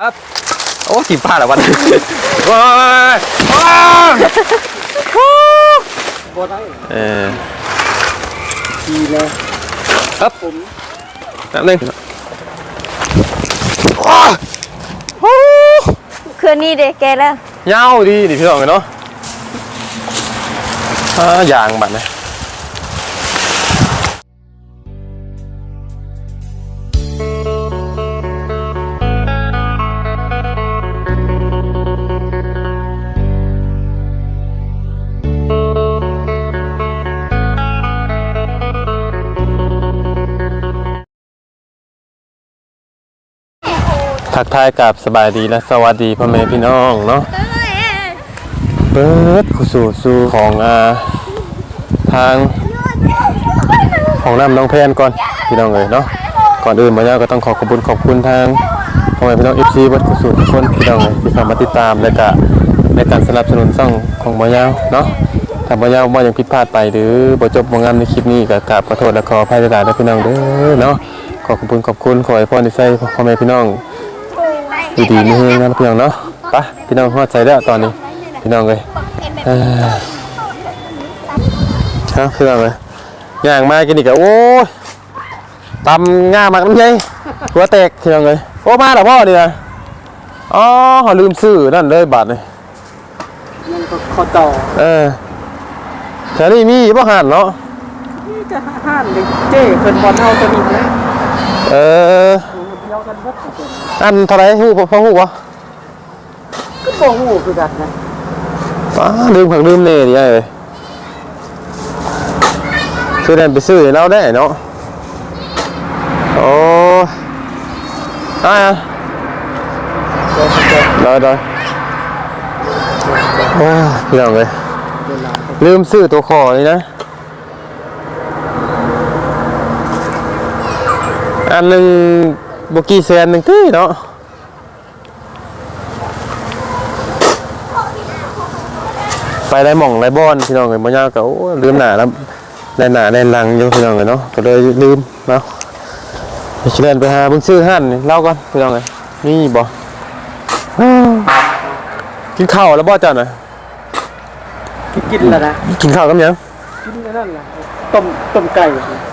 ครับโอ้สิบพลาดแล้ววันนี้ว้ายว้ายบ่ได้เออดีเลยครับผมแป๊บนึงคืนนี้เด็กแกแล้วยาวดีดิพี่น้องเนาะอ่ายางบัดนะ ทักทายกับสบายดีและสวัสดีพ่อแม่พี่น้องเนาะเปิดเข้าสู่สู่ของอาทางของน้ำน้องแพนก่อนพี่น้องเลยเนาะก่อนอื่นมาแล้วก็ต้องขอขอบคุณขอบคุณทางพ่อแม่พี่น้องเอฟซีวัดเข้าสู่ทุกคนพี่น้องเลยที่เข้ามาติดตามและก็ในการสนับสนุนช่องของมายาวเนาะถ้ามายาวมายังผิดพลาดไปหรือบ่จบบ่งามในคลิปนี้ก็กราบขอโทษและขออภัยหลายๆนะพี่น้องเด้อเนาะขอขอบคุณขอบคุณขอให้พ่อในใจพ่อแม่พี่น้อง ดีๆนี่นะพี่น้องเนาะไปพี่น้องหัวใจแล้วตอนนี้พี่น้องเลยเอ้ยฮะคืออะไรย่างมากินอีกอะโอ้ยตำง่ามากน้ำยัยหัวแตกคืออะไรโอ้มาแล้วพ่อนี่นะอ๋อเขาลืมซื้อนั่นเลยบาทเลยมันก็ข้อต่อเออแถวนี้มีบ่หันเนาะนี่จะห้านเลยเจ้เพิ่นบอลเอาจะมีนะเออเดียว กันเบิดเพิ่นอันเท่าไหรหูพอพอหูวะก็บ่ฮู้คือกันนะป้าลืมผักลืมเน่ดิไอ้เอ้ยซื้อแดนไปซื้อให้เราได้เนาะโอ้อ่าเดี๋ยวเดี๋ยวได้ได้โอ้ยพี่น้องเลยเวลาลืมซื้อตัวคอนี่นะ อันหนึ่ง บกี้แสนหนึ่งที่เนาะไปได้หม่องได้บอนพี่น้องเลยบ่ยากก็โอ้ยลืมหน้าแล้วได้หน้าได้หลังอยู่พี่น้องเลยเนาะก็เลยลืมเนาะไปเชิญไปหาเบิ่งซื้อหั่นนี่เล่าก่อนพี่น้องเลยนี่บ่กินข้าวแล้วบ่เจ้าน่ะกินแล้วนะกินข้าวกับหยังกินอันนั่นล่ะต้มต้มไก่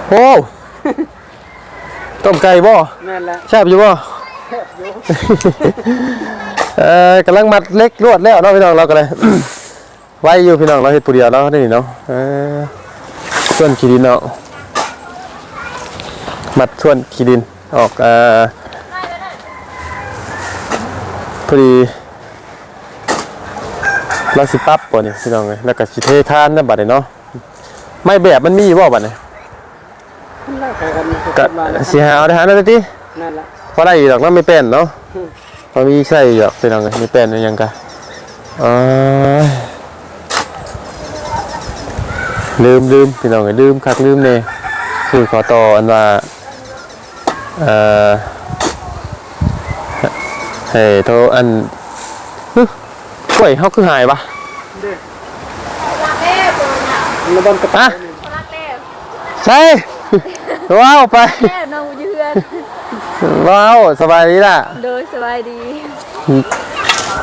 โอ้ ต้มไก่บ่นั่นแหละแซ่บอยู่บ่แทบอยู่เอ่อกำลังมัดเล็กลวดแล้วเนาะพี่น้องเราก็เลยไว้อยู่พี่น้องเราเฮ็ดผู้เดียวเนาะนี่เนาะเออส่วนขี้ดินเนาะมัดส่วนขี้ดินออกเอ่อพอดีเราสิปรับบ่นี่พี่น้องเอ้ยแล้วก็สิเทคานนะบัดนี้เนาะไม่แบบมันมีบ่บัดนี้นั่นแหละ กันก็มาสิหาเอาได้หาได้ตินั่นแหละพอได้อีกดอกเนาะไม่เป็นเนาะอืมพอมีใส่ดอกพี่น้องเอ้ยไม่เป็นมันยังกะอ๋อลืมลืมพี่น้องเอ้ยลืมคักลืมเน่คือขอต่ออันว่าเอ่อให้โทรอันฮึกล้วยเฮาคือหายปะแล้วบอลกระฮะป๋าใช่ ว้าวไปแม่น้องอยู่เพื่อนว้าวสบายดีล่ะ โดยสบายดี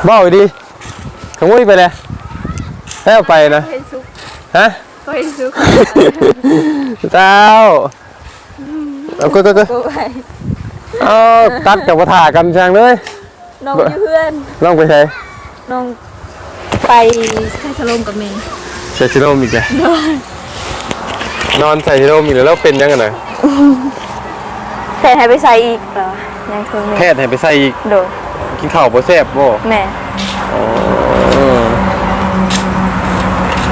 บ้าอีดีขโมยไปเลยให้เอาไปนะเห็นซุกฮะก็เห็นซุกเจ้าเอาก็ก็ก็ก็ไปเอาตัดกับกระถากันช่างเลยน้องอยู่เพื่อนลองไปใช้น้องไปใช้สลมกับเมย์ใส่ชิโร่มอีกเลยนอนใส่ชิโร่มอีกแล้วแล้วเป็นยังไงนะ แต่ให้ไปใส่อีกเหรอยังคงแพทย์ให้ไปใส่อีกโดยกินข้าวบ่แซ่บบ่แม่อ๋อ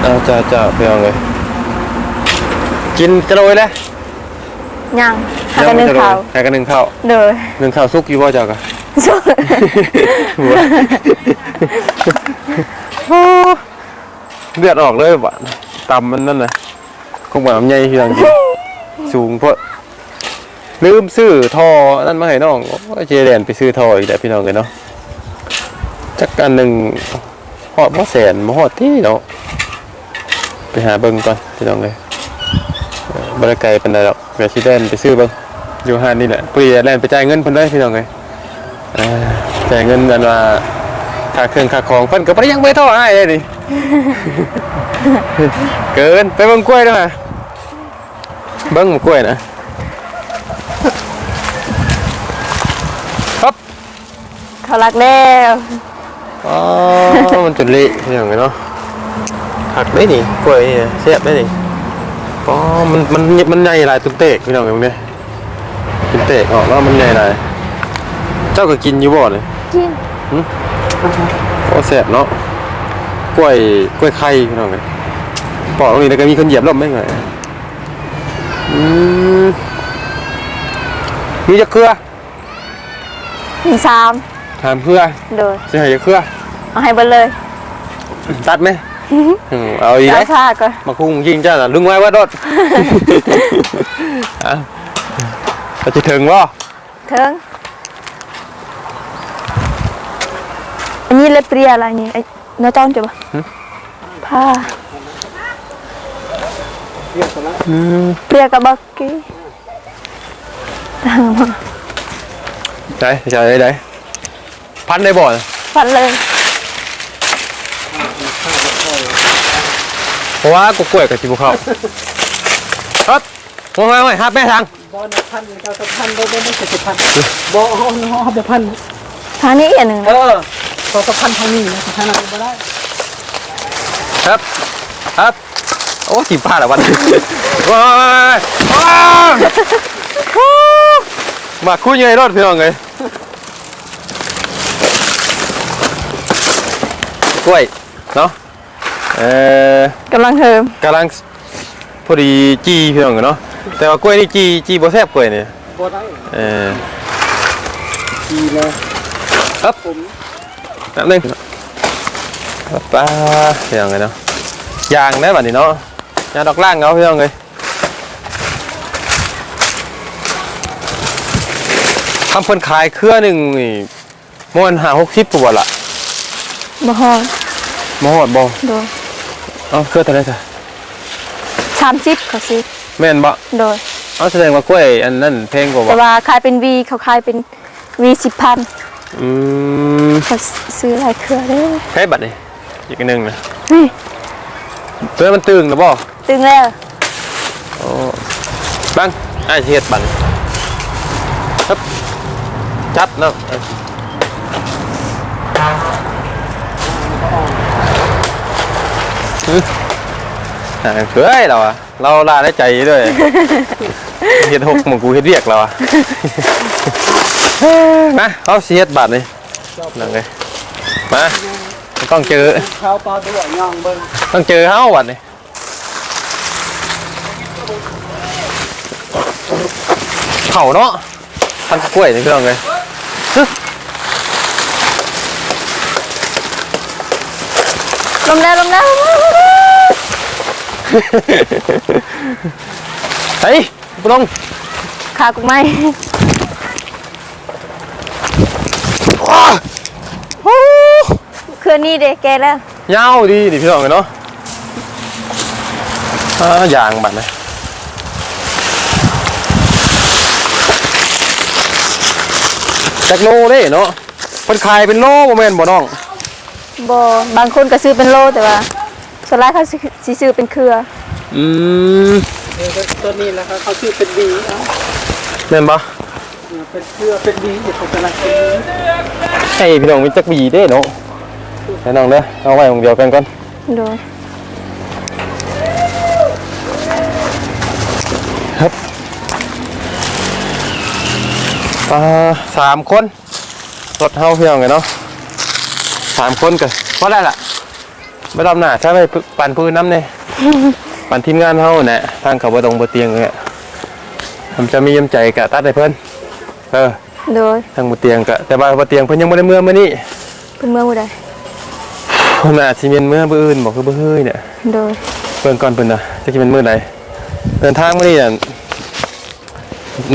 เอาจ้าจ้าไปเอาเลย กินจะโรยแล้วยังหากันหนึ่งจะโรยเขาวหากันหนึ่งข้าวโดยหนึ่งข้าวสุกอยู่บ่เจ้ากะซุกหัวเลือดออกเลยบะตำมันนั่นนะคงแบบใหญ่เพียงจริง สูงเพราะลืมซื้อท่อนั่นมาให้น้องเจแดนไปซื้อท่ออีกแล้วพี่น้องเลยเนาะจักอันหนึ่งหอดมาแสนมาหอดที่เนาะไปหาเบิ่งก่อนพี่น้องเลยบริไกลเป็นไรหรอกเดี๋ยวชิแดนไปซื้อเบิ่งอยู่ห้านนี่แหละปุ้ยแลนไปจ่ายเงินเพิ่นได้พี่น้องเลยเอ่อแต่เงินอันว่าค่าเครื่องค่าของเพิ่นก็บ่ได้ยังไม่เท่าอ้ายเลยนี่เกินไปเบิ่งกล้วยด้วยนะ เบิ่งกล้วยนะครับเขารักแล้วอ๋อมันจุดเละอย่างไงเนาะหักได้นี่กล้วยนี่เสียบได้นี่อ๋อมันมันมันใหญ่หลายตุ้มเตกพี่น้องตรงนี้ตุ้มเตกออกแล้วมันใหญ่หลายเจ้าก็กินอยู่บ่เลยกินโอ้แสบเนาะกล้วยกล้วยไข่พี่น้องเลยปอกตรงนี้แล้วก็มีคนเหยียบลมไม่ไง อืมมีจะเครือหนึ่งสามถามเครือโดยจะให้จะเครือเอาให้เบิดเลยตัดไหมอืมเอาอีกไหม เอาค่าก่อนมาคุ้งยิงจ้าน่ะลุงไว้ว่าโดดอะเราจะถึงวะเถิงอันนี้เลยเปรียอะไรนี่ไอ้เนื้อต้นจะปะผ้าอืม เปรียกับบักกี้ได้ใช่ได้ได้พันได้บ่อนฟันเลยเพราะว่ากูกล้วยกับจิบุเข้าครับมาไว้ไว้ครับแม่ทางบอลพันเขาจะพันบ่บ่ไม่ใช่สิพันบ่เฮาเฮาเอาไปพันทางนี้อีกอันหนึ่งเอนะอเขาจะพันทางนี้นะทางนั้นบ่ได้ครับครับ โอ้จีบพลาดอะวันนี้ว้ายว้ายมาคุยยังไงรถพี่น้องเลยกล้วยเนาะเออกำลังเทิมกำลังพอดีจีพี่น้องกันเนาะแต่ว่ากล้วยนี่จีจีบ่แซ่บกล้วยนี่บ่ได้เออดีเลยครับแป๊บนึงป้าเสียงไงเนาะยางได้บัดนี้เนาะ ยางดอกล่างเอาพี่น้องเลยทำเพิ่นขายเครือหนึ่งนี่ม้วนหาหกสิบปวดละบ่ฮอดมาหอดบ่โดยเอาเครือเท่าไหรจ้ะสามสิบเขาซื้อแม่นบ่โดยเอาแสดงว่ากล้วยอันนั้นแพงกว่าแต่บ่ว่าขายเป็นวีเขาขายเป็นวีสิบพันอืมเขาซื้อหลายเครือเลยใช้บัตรนี่อีกอันหนึงนะเฮ้ยเพื่อมันตึงนะบ่ ตึงแล้วโอ้บังไอ้ายสิเฮ็ดบัตรครับจับเนาะเอ้ยอ่าเฮ้ยเราอะเราลาได้ใจด้วยเฮ็ดหกมึงกูเฮ็ดเรียกเราอะมาเอาสิเฮ็ดบัตรนี่นั่งเลยมาต้องเจอต้องเจอเฮาบัดนี่ เผาเนาะพันกล้วยนี่พี่น้องเลยลมแล้วลมแล้วเฮ้ยพี่น้องขากุกไม้ว้าโอ้เครือนี้เด็กแกแล้วยาวดีดิพี่น้องเลยเนาะอ่ายางบัดนะ จักโลเด้เนาะเพิ่นขายเป็นโลบ่แม่นบ่น้องบอบางคนก็ซื้อเป็นโลแต่ว่าส่วนใหญ่เขาสิสิซื้อเป็นเครืออืมเออตัวนี้นะครับเขาชื่อเป็นบีเอ้าแม่นบ่เออเป็นเครือเป็นบีเดี๋ยวเขาจะรักเป็นบีให้พี่น้องมีจักบีเด้เนาะให้น้องเด้อเอาไว้ของเดียวกันก่อนโดย อ่าสามคนรถเฮาเพียงไงเนาะสามคนกันพอได้ละไม่รอบหน้าถ้าไปปั่นพื้นน้ำเนี่ยปั่นทีมงานเฮาเนี่ยทางเขาบตรงบเตียงเนี่ยผมจะมียำใจกะตัดให้เพิ่นเออโดยทางบเตียงกะแต่ว่าบเตียงเพิ่นยังบ่ได้เมื่อมื้อนี้เป็นเมืองบ่ได้เพิ่นน่าสิเป็นเมื่อมื้ออื่นบอกคือบ่เฮ้ยเนี่ยโดยเบิ่งก่อนเพิ่นน่ะจะสิเป็นมื้อใดเดินทางมื้อนี้น่ะ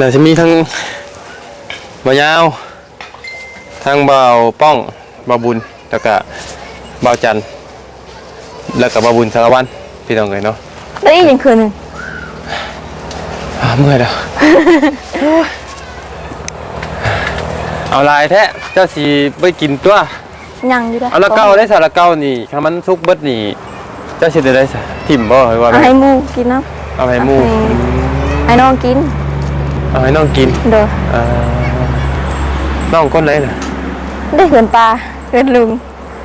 น่าจะมีทั้ง บ่ยาว ทางเบาป้องเบาบุญแล้วก็เบาจันทร์แล้วก็เบาบุญสารวัตรพี่น้องเลยเนาะแล้วอีกอย่างคือหนึ่งอ่าเมื่อยแล้ว เอาลายแท้เจ้าสีไปกินตัว ยังอยู่ได้เอาละเก้าได้สาละเก้านี่ถ้ามันสุกเบิดนี่ เจ้าสิได้ได้ซะทิ่มบ่หรือว่าเอาให้หมูกินนะเอาให้หมู่ให้น้องกิน เอาให้น้องกิน เด้อ อ่า น้องคนไหนน่ะได้เหือนปลาเหือนลุง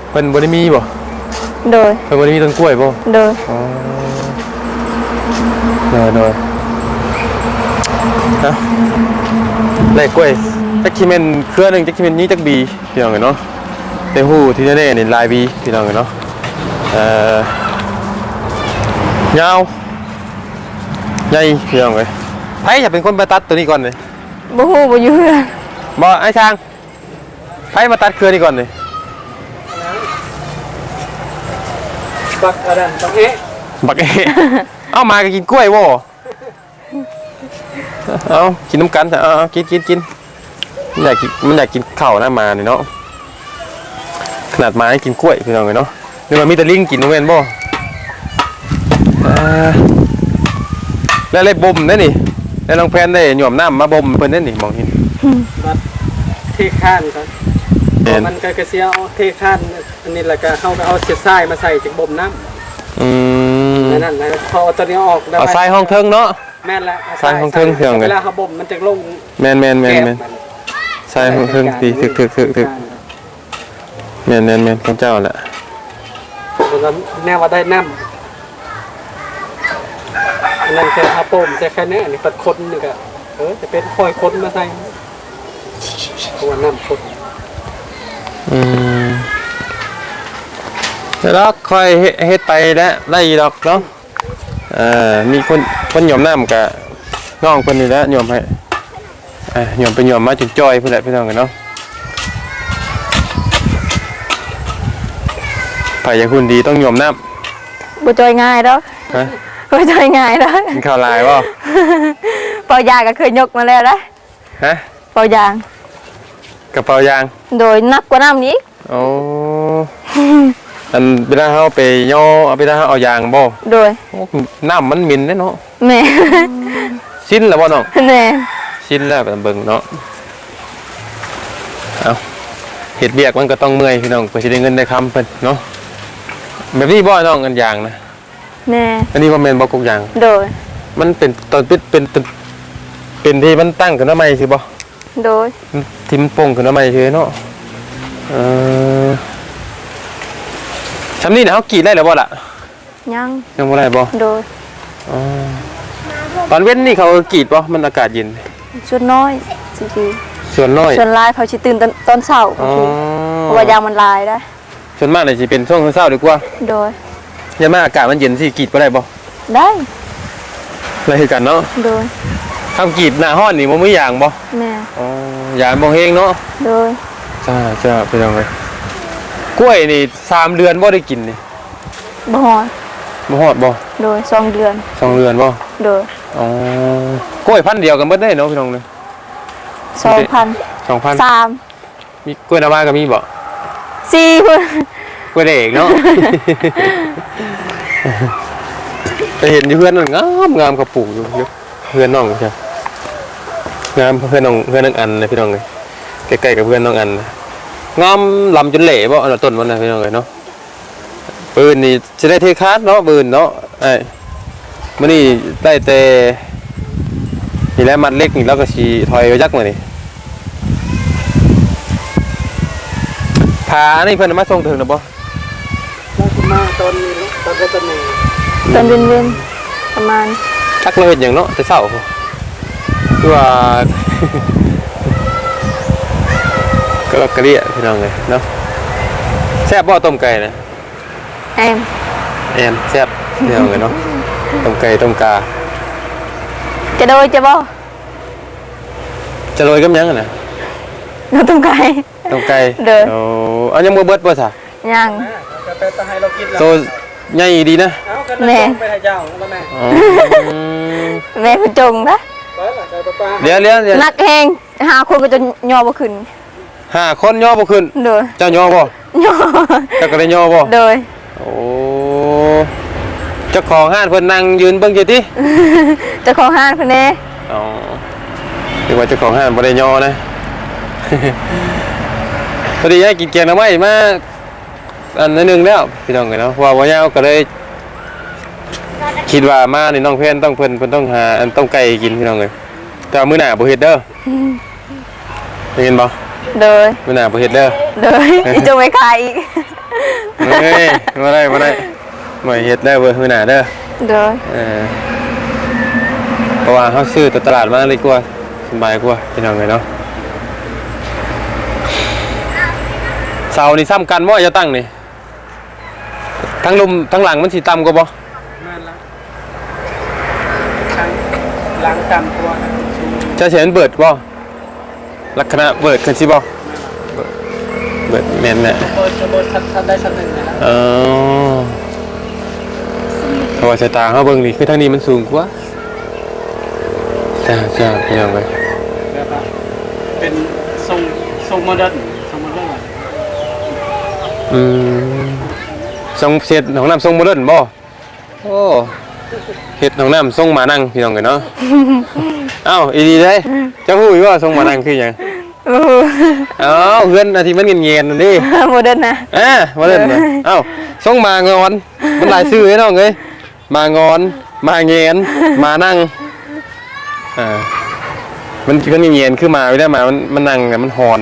เพิ่นบ่ได้มีบ่โดย เพิ่นบ่ได้มีต้นกล้วยบ่โดย อ๋อเด้อเด้อฮะได้กล้วยจักคิเมนเครือหนึงจักคิเมนนี้จักบีพี่น้องเอ้ยเนาะได้ฮู้ที่แน่ๆนี่ลายบีพี่น้องเอ้ยเนาะเอ่อยาวใหญ่พี่น้องเอ้ยไผจะเป็นคนมาตัดตัวนี้ก่อนเลยบ่ฮู้บ่อยู่เฮือน บ่ไอ้ช้างไผมาตัดเครือนี้ก่อนเลยบักอันนั้นบักเอ๊ะบักเอ้เอามาก็กินกล้วยบ่เอากินน้ำกันเถอะเอาเอากินกินกินมันอยากกินมันอยากกินข้าวนะมานี่เนาะขนาดมาให้กินกล้วยพี่น้องเลยเนาะนี่มันมีแต่ลิงกินน้องเวนบ่อ่าแล้วเลยบ่มได้นี่แล้วน้องแพนได้หย่อมน้ำมาบ่มเพิ่นได้นี่มองเห็นบัด เทข้านครับเห็นมันก็กระเสียเอาเทข้านอันนี้แหละก็เฮาก็เอาเศษทรายมาใส่จากบ่มน้ำอืมนั่นนั่นแล้วพอเอาตัวนี้ออกแล้วเอาทรายห้องเทิงเนาะ แม่นแล้วทรายของเทิงเพียงเลย เวลาเขาบ่มมันจะลงแมนแมนแมนแก้แมนทรายห้องเทิงตีถึกถึกถึกถึกแมนแมนแมนของเจ้าแหละแล้วก็แน่ว่าได้น้ำอันนั้นแค่อาโปมจะแค่นี้อันนี้ปัดคนนี่ก็เออจะเป็นคอยคนมาใส่ เพราะว่าน้ำคนอืมแล้วค่อยเฮ็ดเฮ็ดไปแล้วได้อีดอกเนาะเอ่อมีคนคนหยอมน้ำกับน้องคนนี้แหล้วหยอมให้เอ่อหยอมไปหยอมมาจนจอยเพื่อนแหละพี่น้องกันเนาะไผ่อยากหุ่นดีต้องหยอมน้บ่จอยง่ายดอกำฮะบ่จอยง่ายดอกกินข้าวลายบ่เป่ายางก็เคยยกมาแล้วนะฮะเป่ายาง กระเป๋ายาง โดยหนักกว่าน้ำนี้โอ้อันเวลาเฮาไปย่อเอาเวลาเฮาเอายางบ่โดยโอ้น้ำมันเหม็นเด้เนาะแม่ชิ้นแล้วบ่น้องแม่ชิ้นแล้วไปเบิ่งเนาะเอาเฮ็ดเบียกมันก็ต้องเมื่อยพี่น้องเพื่อสิได้เงินได้คำเพิ่นเนาะแบบนี้บ่น้องอันยางนะแม่อันนี้บ่แม่นบ่กกยาง โดย มันเป็นตอนเป็นเป็นเป็นเป็นที่มันตั้งขึ้นมาใหม่สิบ่โดย ที่มันโป่งขึ้นมาใหม่ซื่อเนาะเออซำนี้น่ะเฮากรีดได้แล้วบ่ล่ะยังยังบ่ได้บ่โดยอ๋อตอนเว้นนี่เขากรีดป่ะมันอากาศเย็นส่วนน้อยสิทีส่วนน้อยส่วนลายเขาสิตื่นตอนตอนเช้าอ๋อเพราะว่ายางมันลายได้ ส่วนมากเลยจะเป็นช่วงเช้าๆดีกว่าโดยอยันมากอากาศมันเย็นสิกรีดบ่ได้บ่ได้อะไรคือกันเนาะโดยทำกรีดหน้าห้อนนี่มันไม่อย่างบ่แม่อ๋ออ ย่างบ่เฮงเนาะโดยจ้าจ้าไปยังไงกล้วยนี่สามเดือนบ่ได้กินนี่บ่ฮอดบ่ฮอดบ่โดยสองเดือนสองเดือนบ่โดยอ๋อกล้วยพันธุ์เดียวกันเบิดได้เนาะพี่น้องเลยสองพันสองพันสามมีกล้วยน้ำว้าก็มีบ่สี่พุ่นกล้วยเด็กเนาะไปเห็นอยู่เพื่อนนั่นงามงามเขาปลูกอยู่อยู่เพื่อนน้องใช่ งามเพื่อนน้องเพื่อนน้องอันนะพี่น้องเลยใกล้ๆกับเพื่อนน้องอันนะงามลำจนเหล่บ่อันนะต้นมันนะพี่น้องเลยเนาะปืนนี่จะได้เทคาดเนาะปืนเนาะไอ้มันนี่ได้แต่นี่แหละมัดเล็กนี่แล้วก็สีถอยไปยักมานี่ผานี่เพื่อนเอามาส่งถึงนะบ่แล้วก็มาตอนนี้เนาะตอนก็ตอนนี้ตอนเย็นๆประมาณ ทักเราเห็นอย่างเนาะแต่เศร้า คือว่าก็กระเดียพี่น้องเลยเนาะแซ่บบ่ต้มไก่นะแอมแอนแซ่บพี่น้องเลยเนาะต้มไก่ต้มกา จะโดยจะบ่จะโรยกับหยังอะนะเราต้องไกลต้มไก่เด้อ โอ้เอายังบ่เบิดบ่ซะยัง กาแฟต้องให้เรากินแล้วโตใหญ่ดีนะเอากันแม่ ไปให้เจ้าแล้วแม่อ๋อ แม่คุณจงนะ ไปละใจป้าป้าเดี๋ยวเดี๋ยวเดี๋ยวนักแหงหาคนก็จะย่อบ่ขึ้นห้าคนย่อบ่ขึ้นโดยเจ้าย่อบ่ย่อเจ้าก็ได้ย่อบ่โดยโอ้เจ้าของห้านเพิ่นนั่งยืนเบิ่งอยู่ติเจะของห้านเพิ่นแน่อ๋อเรียกว่าเจ้าของห้างบริยอนะพอดีให้กินแกงหน้ำไม้มาอันนั้นหนึงแล้วพี่น้องเลยเนาะเพราะว่าวันยาวก็เลย คิดว่ามาในน้องเพื่อนต้องเพิ่นเพิ่นต้องหาอันต้มไก่กินพี่น้องเลยแต่ว่ามื้อหน้าบ่เฮ็ดเด้อได้ยินบ่โดยมื้อหน้าบ่เฮ็ดเด้อโดยอีจงไม่คายอีกเฮ้ยบ่ได้บ่ได้บ่เฮ็ดได้เว้ยมื้อหน้าเด้อโดยเออเพราะว่าเขาซื้อตัวตลาดมาเลยกว่าสบายกว่าพี่น้องเลยเนาะเสานี่ซ้ำกันบ่จะตั้งนี่ทั้งลุมทั้งหลังมันสิต่ำกว่าบ่ แม่นละทาง ล้างตามตัวนะชูจะเสียนเบิดบ่ลักษณะเบิดกันสิบ่เบิดแม่นแหละเปิดจะเปิดชั้นชั้นได้ชั้นหนึ่งนะเออเพราะว่าสายตาเขาเบิ่งนี่คือทางนี้มันสูงกว่าจ้าจ้าพี่น้องเลยแบบว่าเป็นทรงทรงโมเดิร์นทรงโมเดิร์นอะอืมทรงเสร็จของน้ำทรงโมเดิร์นบ่โอ้ เฮ็ดของน้ำทรงหมานั่งพี่น้องกันเนาะ เอ้าอีดีเลยเจ้าฮู้อยู่ว่าทรงหมานั่งคือหยังโอ้โหเอ้าเพื่อนอาทิมันเงียนๆนั่นดิโมเดิร์นนะเอ้ามาเล่นนะเอ้าทรงหมางอน มันหลายชื่อไอ้น้องเอ้ยมางอน มาเงียนมานั่ง อ่า มันมันเงียนคือมาไม่ได้มา มันมันนั่งน่ะมันหอน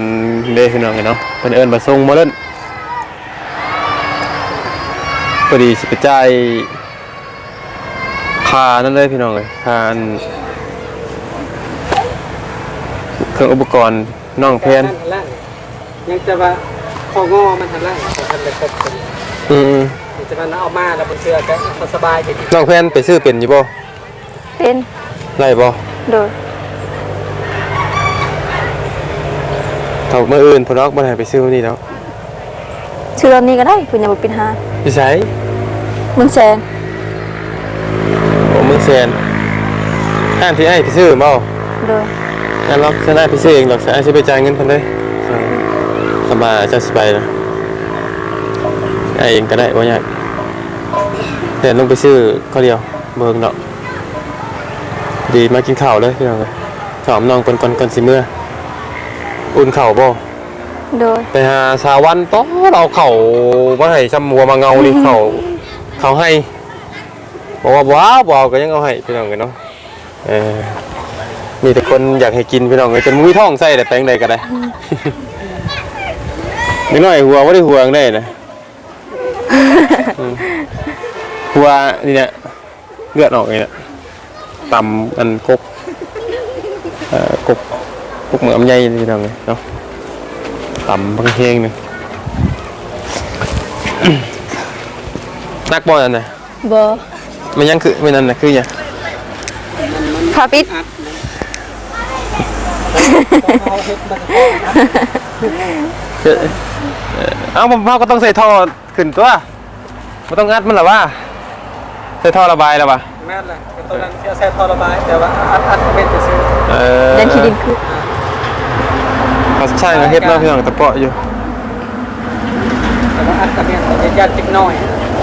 เด้พี่น้องกันเนาะเพิ่นเอิ้นว่าทรงโมเดิร์นพอดีสิไปจ่ายค่านั่นเลยพี่น้องเลยค่าอันเครื่องอุปกรณ์น้องแพนทันล่างยังจะว่าคองอมันทันล่างแต่ทันเลยครบคนอืมยังจะว่าเอามาแล้วบนเชือกก็พอสบายดีๆน้องแพนไปซื้อเป็นอยู่บ่เป็นไล่บ่โดยเท่าเมื่ออื่นเพนอกบ่ได้ไปซื้อนี่แล้วชื่อตอนนี้ก็ได้คุณอย่าบอกปินหาพี่ไสมึงแซนโอ้มึง แซนห้านที่ไอ้ไปซื้อบ่โดยงั้นเราฉันไอ้ไปซื้อเองหรอกฉันไอ้สิไปจ่ายเงินเพิ่นเลยสบายจะสบายนะไอ้เองก็ได้บ่ยากเดินลงไปซื้อข้าวเดียวเบิ่งเนาะดีมากินข้าวเลยพี่น้องเลยถามน้องก่อนก่อนก่อนสิเมื่ออุ่นเข่าวบ่โดยไปหาสาวันต้อเราเข่าบ่ให้ซ้ำหัวมาเงานี่เข่าเขาให้ บอกว่าว้าวว้าวก็ยังเอาให้พี่น้องกันเนาะเออมีแต่คนอยากให้กินพี่น้องเลยจนมุ้ยท้องใส่แต่แปลงใดก็ได้นิดหน่อยหัวว่าได้หัวงได้นะหัวนี่เนี่ยเลือดออกนี่เนี่ยตำอันกบเอ่อกบกบเหมือนอำไยนี่พี่น้องเลยเนาะต่ำบางเฮงหนึงนักบอลอันไหนบอ มันยังคือมันนั่นนะคือหยังพาปิดอัดนะเอาเฮ็ดมันก็เอ่อเอ่อเอ้าผมพ่อก็ต้องใส่ท่อขึ้นตัวมันต้องงัดมันเหรอวะใส่ท่อระบายแล้ววะแม่นแหละตอนนั้นเสียแซ่ทอระบาย แต่ว่าอัดอัดเม็ดจะซื้อเออยันขี้ดินคือเขาใช่เขาเฮ็ดเนาะพี่น้องตะเปาะอยู่แต่ว่าอัดกระเม็ดจะยัดติ๊กน้อย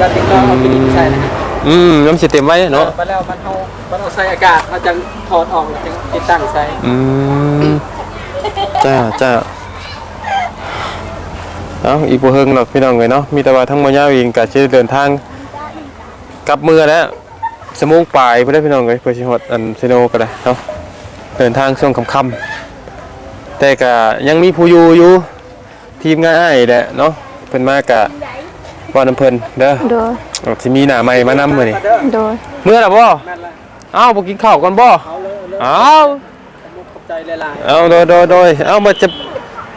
ยัดติ๊กน้อยเอาไปดินใช่นะ อืมน้ำสิเต็มไว้เนาะไปแล้วมันเอามันเอาใส่อากาศมันจะถอดออกแล้วจึงติดตั้งใส่อืมจ้าจ้าเอาอีกบ่เฮิงหรอกพี่น้องเลยเนาะมีแต่ว่าทั้งมายาวเองก็จะเดินทางกลับเมือแล้วสมงปลายเพื่อนพี่น้องเลยเพื่อสิฮอดอันเซโนก็ได้เนาะเดินทางช่วงค่ำๆแต่ก็ยังมีผู้อยู่อยู่ทีมงานอ้ายแหละเนาะเพิ่นมากะว่าน้ำเพิ่นเด้อโดย เอาสิมีหน้าใหม่มานำมื้อนี้เด้อโดยเมื่อล่ะบ่แม่นละเอ้าบ่กินข้าวก่อนบ่เอาเลยเอาเลยเอ้ามุกขอบใจหลายเอาโดยโดยโดยเอามาจะ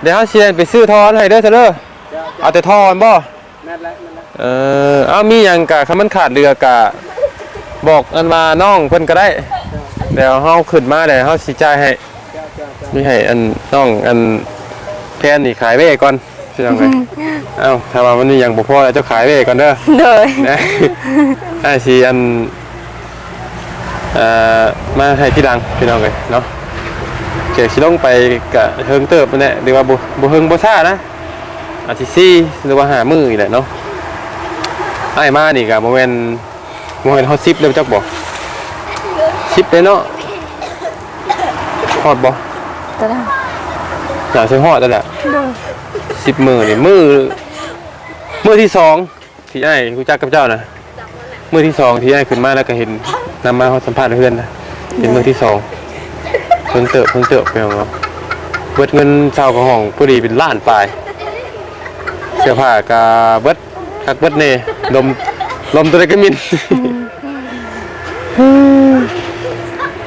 เดี๋ยวเชียนไปซื้อทอนให้เด้อเถอะเด้อๆเดี๋ยวเอาแต่ทอนบ่แม่นละแม่นละเออเอามีหยังกะคำมันขาดเรือกะบอกอันมาน้องเพิ่นก็ได้ เดี๋ยวเฮาขึ้นมาเดี๋ยวเฮาสิจ่ายให้เจ้าเจ้าเจ้ามีให้อันน้องอันแพนนี่ขายไว้ก่อน พี่น้องเอ้ยเอ้าถ้าว่ามันมีหยังบ่พอแล้วเจ้าขายไว้ก่อนเด้อโดยนะได้สิอันเอ่อมาให้ที่ดังพี่น้องเอ้ยเนาะเกี่ยวสิลงไปกะเฮิงเติบนั่นแหละหรือว่าบ่บ่เฮิงบ่ซ่านะอาทิตย์สี่หรือว่าหามืออีกแหละเนาะไอ้ายมานี่กะโมเมนโมเมนฮอตซิปเลยจักบอกซิปเลยเนาะฮอดบ่ตะได้อยากใช้หอดนั่นแหละโดย สิบมือนี่มือมือที่สองที่ไอ้กูจักกับเจ้านะมือที่สองที่ไอ้ขึ้นมาแล้วก็เห็นนำมาเขาสัมภาษณ์เพื่อนนะเห็นมือที่สองเพิ่งเติบเพิ่งเติบไปของเราเบิดเงินช่าของห้องพอดีเป็นล้านปลายเสื้อผ้ากาเบิดคักเบิดเน่ลมลมตัวเล็กก็มิน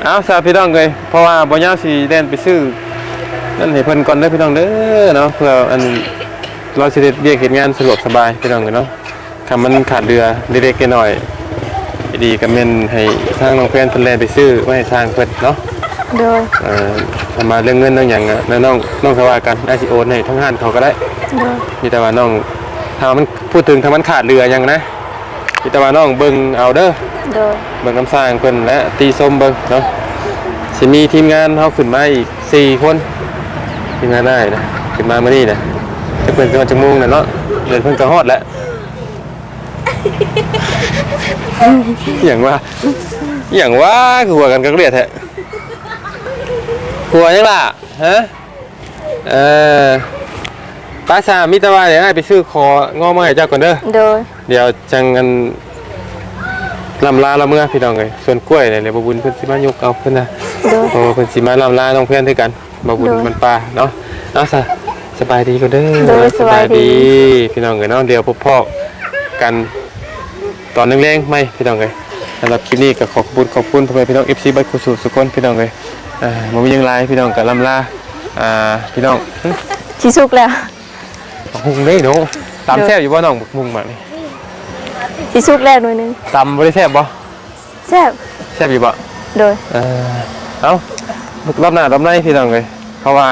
เอาสาพี่น้องเลยเพราะว่าบ่ยาสิเล่นไปซื้อ นั่นให้เพิ่นก่อนเด้อพี่น้องเด้อเนาะเพื่ออันเราสิได้เรียกเฮ็ดงานสะดวกสบายพี่น้องเลยเนาะคำมันขาดเรือเล็กๆน้อยๆดีก็แม่นให้ทางน้องเพื่อนเพิ่นแล่นไปซื้อไว้ให้ทางเพิ่นเนาะโดยเอ่อทำมาเรื่องเงินเรื่องหยังอะแล้วน้องน้องสว่ากันได้สิโอนให้ทั้งห้านเขาก็ได้ โดยมีแต่ว่าน้องถ้ามันพูดถึงถ้ามันขาดเรือหยังนะมีแต่ว่าน้องเบิ่งเอาเด้อโดยเบิ่งคำสร้างเพิ่นและตีส้มเบิ่งเนาะสิมีทีมงานเฮาขึ้นมาอีก4คน ทีมงานได้นะขึ้นมามื้อนี้นะจะเพิ่นจะมาจังโมงน่ะเนาะเดินเพิ่นก็ฮอดแล้วอหย่างว่าอหย่างว่าคือหัวกันก็เกลียดแท้หัวยังล่ะฮะเออป้าชามิตรว่าเดี๋ยวให้ไปซื้อคองอมาให้เจ้าก่อนเด้อโดยเดี๋ยวจังกันลำลาละเมื่อพี่น้องเลยส่วนกล้วยเนี่ยเดี๋ยวบบุญเพิ่นสิมายกเอาเพิ่นนะโดยโอ้เพิ่นสิมาลำลาน้องเพื่อนด้วยกัน บบุญโดยมันปลาเนาะเอาซะสบายดีก็เด้อโดยสบายดี พี่น้องเลยเนาะเดี๋ยวพบพ่อกันตอนแรงๆไหมพี่น้องเลยสำหรับคลิปนี้ก็ขอบคุณขอบคุณพ่อแม่พี่น้อง FC บัดกุสุสุกคนพี่น้องเลยอ่าบ่มีหยังหลายพี่น้องก็ลำลาอ่าพี่น้องหึชิสุกแล้วหุงได้เนาะตามแซ่บอยู่บ่น้องมุงมานี่ชิสุกแล้วหน่อยหนึงตำบ่ได้แซ่บบ่แซ่บแซ่บอยู่บ่โดยเออเอา รอบหน้ารอบหน้าให้พี่น้องเลยเพราะว่า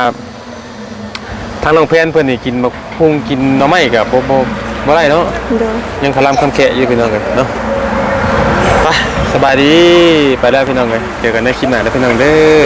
ทางน้องเพนเพื่อนนี่กินมะพุงกินหน่อไม้กับโบโบบ่ได้เนาะโดยยังคลำคำแคะอยู่พี่น้องเลยเนาะไปสบายดีไปแล้วพี่น้องเลยเจอกันในคลิปหน้าแล้วพี่น้องเด้อ